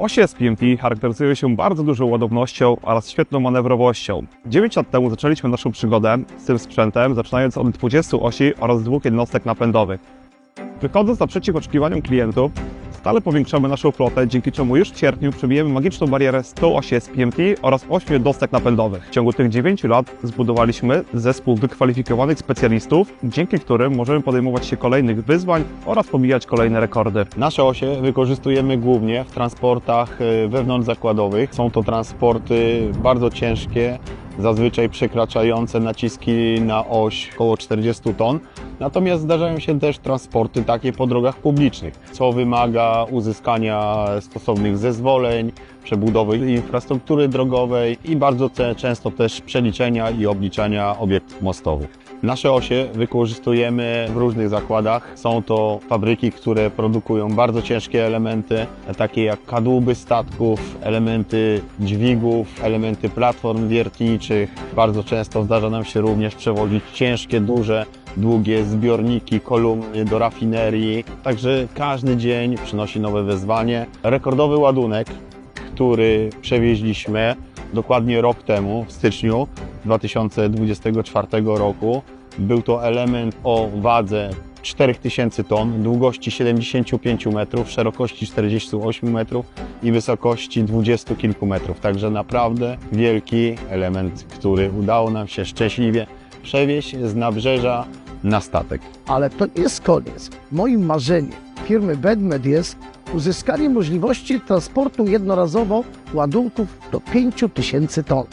Osie SPMT charakteryzują się bardzo dużą ładownością oraz świetną manewrowością. 9 lat temu zaczęliśmy naszą przygodę z tym sprzętem, zaczynając od 20 osi oraz dwóch jednostek napędowych. Wychodząc naprzeciw oczekiwaniom klientów, stale powiększamy naszą flotę, dzięki czemu już w sierpniu przebijemy magiczną barierę 100 osi SPMT oraz 8 jednostek napędowych. W ciągu tych 9 lat zbudowaliśmy zespół wykwalifikowanych specjalistów, dzięki którym możemy podejmować się kolejnych wyzwań oraz pobijać kolejne rekordy. Nasze osie wykorzystujemy głównie w transportach e, wewnątrzzakładowych. Są to transporty bardzo ciężkie, zazwyczaj przekraczające naciski na oś około 40 ton. Natomiast zdarzają się też transporty takie po drogach publicznych, co wymaga uzyskania stosownych zezwoleń, przebudowy infrastruktury drogowej i bardzo często też przeliczenia i obliczania obiektów mostowych. Nasze osie wykorzystujemy w różnych zakładach. Są to fabryki, które produkują bardzo ciężkie elementy, takie jak kadłuby statków, elementy dźwigów, elementy platform wiertniczych. Bardzo często zdarza nam się również przewozić ciężkie, duże, długie zbiorniki, kolumny do rafinerii. Także każdy dzień przynosi nowe wyzwanie. Rekordowy ładunek, który przewieźliśmy dokładnie rok temu, w styczniu 2024 roku. Był to element o wadze 4000 ton, długości 75 metrów, szerokości 48 metrów i wysokości 20 kilku metrów. Także naprawdę wielki element, który udało nam się szczęśliwie przewieźć z nabrzeża na statek. Ale to nie jest koniec. Moim marzeniem firmy Bedmed jest uzyskanie możliwości transportu jednorazowo ładunków do 5000 ton.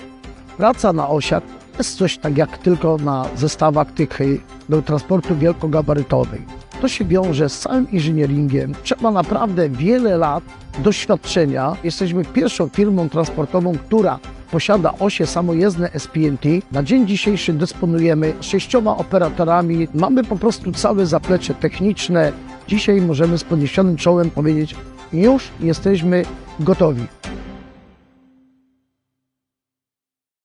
Praca na osiach jest coś tak jak tylko na zestawach tych y, do transportu wielkogabarytowych. To się wiąże z całym inżynieringiem. Trzeba naprawdę wiele lat doświadczenia. Jesteśmy pierwszą firmą transportową, która posiada osie samojezdne SPNT. Na dzień dzisiejszy dysponujemy sześcioma operatorami. Mamy po prostu całe zaplecze techniczne. Dzisiaj możemy z podniesionym czołem powiedzieć, już jesteśmy gotowi.